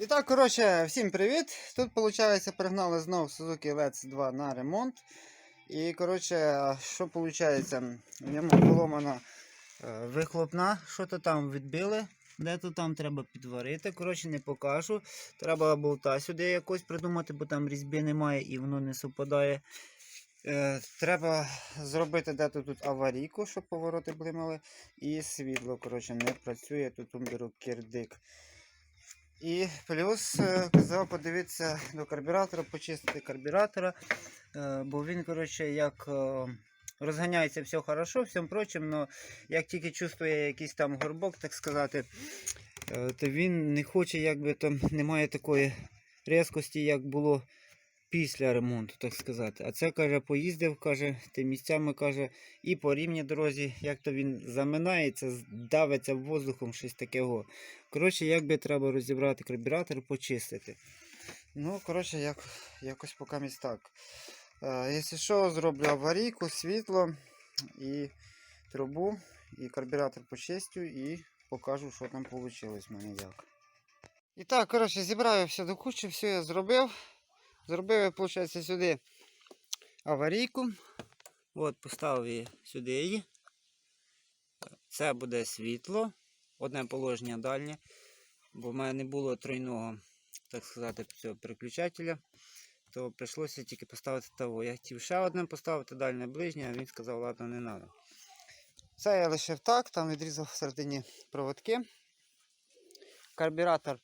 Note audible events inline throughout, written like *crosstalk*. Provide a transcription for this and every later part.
І так, коротше, всім привіт. Тут, виходить, пригнали знову Suzuki Let's 2 на ремонт. І, коротше, що виходить? В ньому поломана е, вихлопна, що то там відбили. Де то там треба підварити. Коротше, не покажу. Треба болта сюди якось придумати, бо там різьби немає і воно не совпадає. Е, треба зробити де-то тут аварійку, щоб повороти блимали. І світло, коротше, не працює. Тут умберу кирдик. І плюс е, казав подивитися до карбюратора, почистити карбюратора, е, бо він, коротше, як е, розганяється все хорошо, всім прочим, але як тільки чувствує якийсь там горбок, так сказати, то він не хоче, якби там немає такої різкості, як було після ремонту, так сказати. А це каже, поїздив, каже, ти місцями каже, і по рівній дорозі, як то він заминається, давиться воздухом, щось такого. Коротше, як би треба розібрати карбюратор, почистити. Ну, коротше, як, якось поки так. Е, якщо що, зроблю аварійку, світло і трубу, і карбюратор почистю і покажу, що там вийшло в мене як. І так, коротше, зібрав я все до кучі, все я зробив. Зробив виходить, сюди аварійку. От, поставив її сюди її. Це буде світло. Одне положення дальнє. Бо в мене не було тройного, так сказати, цього переключателя. То прийшлося тільки поставити того. Я хотів ще одне поставити дальне ближнє, а він сказав, ладно, не треба. Це я лишив так, там відрізав всередині проводки. Карбюратор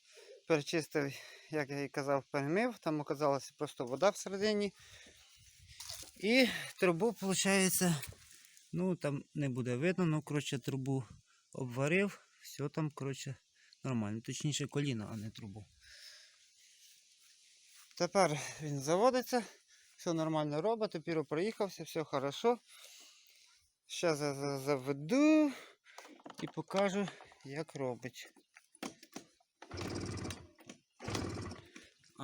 перечистив, як я і казав, перемив. Там оказалася просто вода всередині. І трубу, виходить, ну там не буде видно, ну коротше трубу обварив, все там, коротше, нормально. Точніше коліно, а не трубу. Тепер він заводиться, все нормально робить, тепер проїхався, все хорошо. Зараз заведу і покажу, як робить.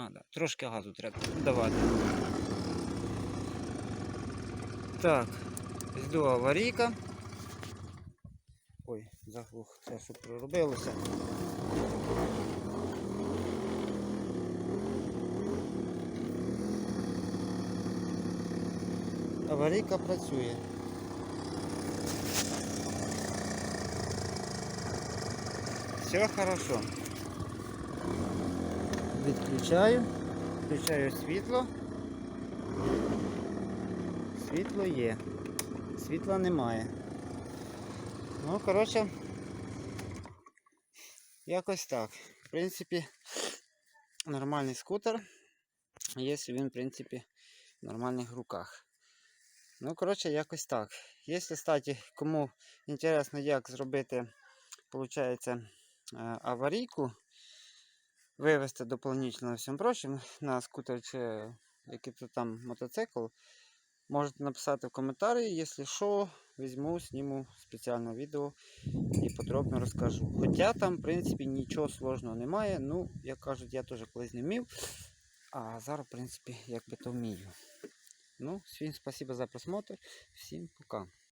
А, да, трошки газу треба давати. Так, жду аварійка. Ой, заглух, це що проробилося. Аварійка працює. Все хорошо. Відключаю, включаю світло. Світло є. Світла немає. Ну, коротше, якось так. В принципі, нормальний скутер. Якщо він, в принципі, в нормальних руках. Ну, коротше, якось так. Якщо, кстати, кому інтересно, як зробити, виходить, аварійку, вивести дополнительно всім прочим *laughs* на скутер чи який-то там мотоцикл, можете написати в коментарі, якщо що, візьму, зніму спеціальне відео і подробно розкажу. Хоча там, в принципі, нічого сложного немає. Ну, як кажуть, я теж колись не вмів. А зараз, в принципі, як би то вмію. Ну, всім спасибо за просмотр. Всім пока.